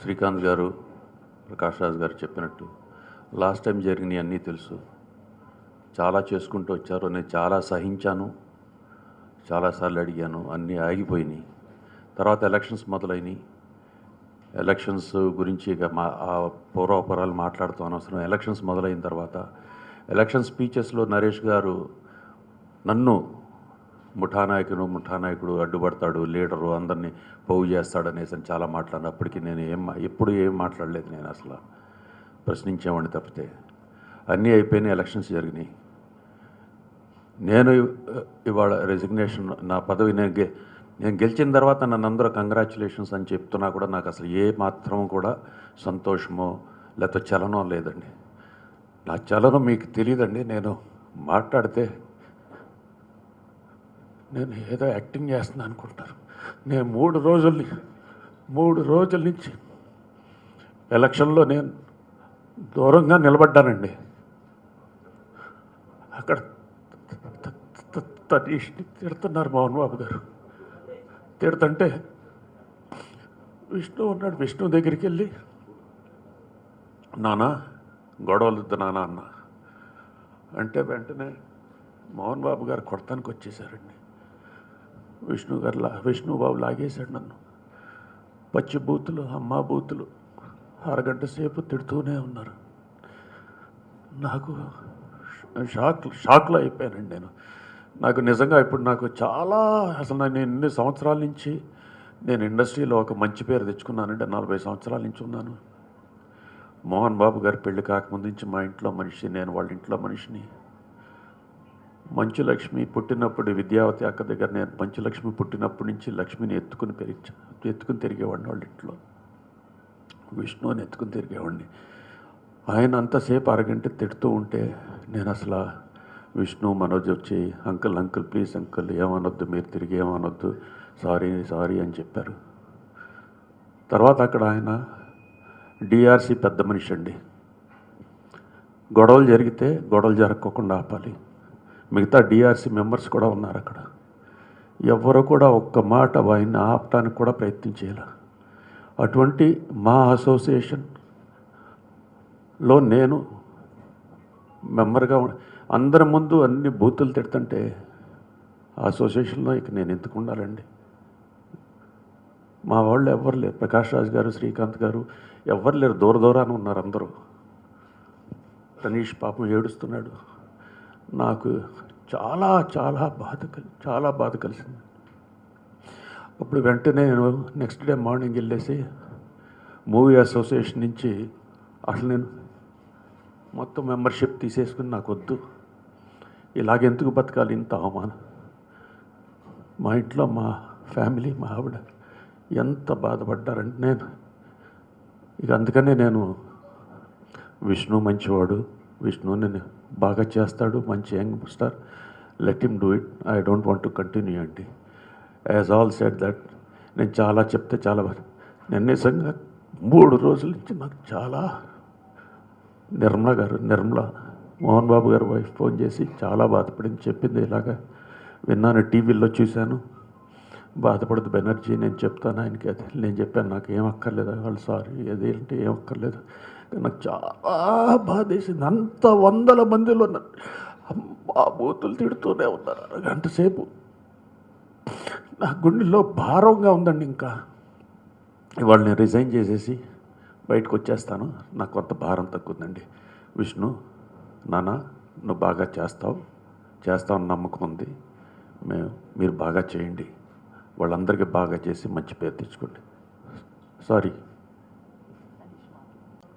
శ్రీకాంత్ గారు ప్రకాష్ రాజ్ గారు చెప్పినట్టు లాస్ట్ టైం జరిగినవి అన్నీ తెలుసు. చాలా చేసుకుంటూ వచ్చారు నేను చాలా సహించాను చాలాసార్లు అడిగాను అన్నీ ఆగిపోయినాయి. తర్వాత ఎలక్షన్స్ మొదలైనవి ఎలక్షన్స్ గురించి ఇక మా ఆ పూర్వపరాలు మాట్లాడుతూ అనవసరం. ఎలక్షన్స్ మొదలైన తర్వాత ఎలక్షన్ స్పీచెస్లో నరేష్ గారు నన్ను ముఠానాయకుడు ముఠానాయకుడు అడ్డుపడతాడు లీడరు అందరినీ పోగు చేస్తాడు అనేసి అని చాలా మాట్లాడిన. అప్పటికి నేను ఏం ఎప్పుడు ఏం మాట్లాడలేదు నేను అసలు. ప్రశ్నించేవాడిని తప్పితే. అన్నీ అయిపోయినాయి ఎలక్షన్స్ జరిగినాయి. నేను ఇవాళ రెసిగ్నేషన్ నా పదవి నేను గె నేను గెలిచిన తర్వాత నన్ను అందరూ కంగ్రాచులేషన్స్ అని చెప్తున్నా కూడా నాకు అసలు ఏ మాత్రం కూడా సంతోషమో లేకపోతే చలనం లేదండి. నా చలనం మీకు తెలియదండి. నేను మాట్లాడితే నేను ఏదో యాక్టింగ్ చేస్తున్నా అనుకుంటారు. నేను మూడు రోజుల్ని మూడు రోజుల నుంచి ఎలక్షన్లో నేను దూరంగా నిలబడ్డానండి. అక్కడ త- తనీష్ని తిడుతున్నారు మోహన్ బాబు గారు. తిడుతుంటే విష్ణు ఉన్నాడు విష్ణు దగ్గరికి వెళ్ళి నానా గొడవలొద్దు నానా అన్న. అంటే వెంటనే మోహన్ బాబు గారు కొడతానికి వచ్చేసారండి. విష్ణు గారు లా బాబు లాగేశాడు నన్ను. పచ్చి బూతులు అమ్మ బూతులు అరగంట సేపు తిడుతూనే ఉన్నారు. నాకు షాక్ షాక్లో అయిపోయానండి నేను. నాకు నిజంగా ఇప్పుడు నాకు చాలా అసలు నేను ఎన్ని సంవత్సరాల నుంచి నేను ఇండస్ట్రీలో ఒక మంచి పేరు తెచ్చుకున్నానంటే నలభై సంవత్సరాల నుంచి ఉన్నాను. మోహన్ బాబు గారి పెళ్ళి కాకముందు నుంచి మా ఇంట్లో మనిషి నేను వాళ్ళ ఇంట్లో మనిషిని మంచులక్ష్మి పుట్టినప్పుడు విద్యావతి అక్క దగ్గర నేను మంచులక్ష్మి పుట్టినప్పటి నుంచి లక్ష్మిని ఎత్తుకుని పెరిగి ఎత్తుకుని తిరిగేవాడిని వాళ్ళ ఇంట్లో. విష్ణుని ఎత్తుకుని తిరిగేవాడిని. ఆయన అంతసేపు అరగంట తిడుతూ ఉంటే నేను అసలు విష్ణు మనోజ్ వచ్చి అంకుల్ అంకుల్ ప్లీజ్ అంకుల్ ఏమనొద్దు మీరు తిరిగి ఏమనొద్దు సారీ సారీ అని చెప్పారు. తర్వాత అక్కడ ఆయన డిఆర్సీ పెద్ద మనిషి అండి. గొడవలు జరిగితే గొడవలు జరగకుండా ఆపాలి. మిగతా డిఆర్సీ మెంబర్స్ కూడా ఉన్నారు అక్కడ. ఎవరు కూడా ఒక్క మాట ఆయన్ని ఆపటానికి కూడా ప్రయత్నం చేయాలి. అటువంటి మా అసోసియేషన్లో నేను మెంబర్గా అందరి ముందు అన్ని బూతులు తిడుతుంటే ఆ అసోసియేషన్లో ఇక నేను ఎందుకు ఉండాలండి? మా వాళ్ళు ఎవ్వరు లేరు. ప్రకాష్ రాజ్ గారు శ్రీకాంత్ గారు ఎవ్వరు లేరు. దూర దూరాన ఉన్నారు అందరూ. తనీష్ పాపం ఏడుస్తున్నాడు. నాకు చాలా చాలా బాధ కలి చాలా బాధ కలిసింది. అప్పుడు వెంటనే నేను నెక్స్ట్ డే మార్నింగ్ వెళ్ళేసి మూవీ అసోసియేషన్ నుంచి అసలు నేను మొత్తం మెంబర్షిప్ తీసేసుకుని నాకు వద్దు. ఇలాగెందుకు బతకాలి? ఇంత అవమానం. మా ఇంట్లో మా ఫ్యామిలీ మా ఆవిడ ఎంత బాధపడ్డారంటే నేను ఇక అందుకనే నేను విష్ణు మంచివాడు. విష్ణు నేను బాగా చేస్తాడు మంచి young star. Let him do it I don't want to continue అండి యాజ్ ఆల్ సెట్ దట్ నేను చాలా చెప్తే చాలా బాధ. నేను నిజంగా మూడు రోజుల నుంచి నాకు చాలా నిర్మల గారు నిర్మల మోహన్ బాబు గారు వైఫ్ ఫోన్ చేసి చాలా బాధపడింది. చెప్పింది ఇలాగా విన్నాను టీవీలో చూశాను. బాధపడదు బెనర్జీ నేను చెప్తాను ఆయనకి. అది నేను చెప్పాను నాకు ఏం అక్కర్లేదు. వాళ్ళు సారీ అది అంటే ఏం అక్కర్లేదు. నాకు చాలా బాధ వేసింది అంత వందల మందిలో అమ్మా బూతులు తిడుతూనే ఉన్నారు. అరగంట సేపు నా గుండెలో భారంగా ఉందండి ఇంకా. ఇవాళ నేను రిజైన్ చేసేసి బయటకు వచ్చేస్తాను. నాకు కొంత భారం తగ్గుందండి విష్ణు నాన్న నువ్వు బాగా చేస్తావు. చేస్తావు నమ్మకం ఉంది. మేము మీరు బాగా చేయండి. వాళ్ళందరికీ బాగా చేసి మంచి పేరు తెచ్చుకోండి. సారీ.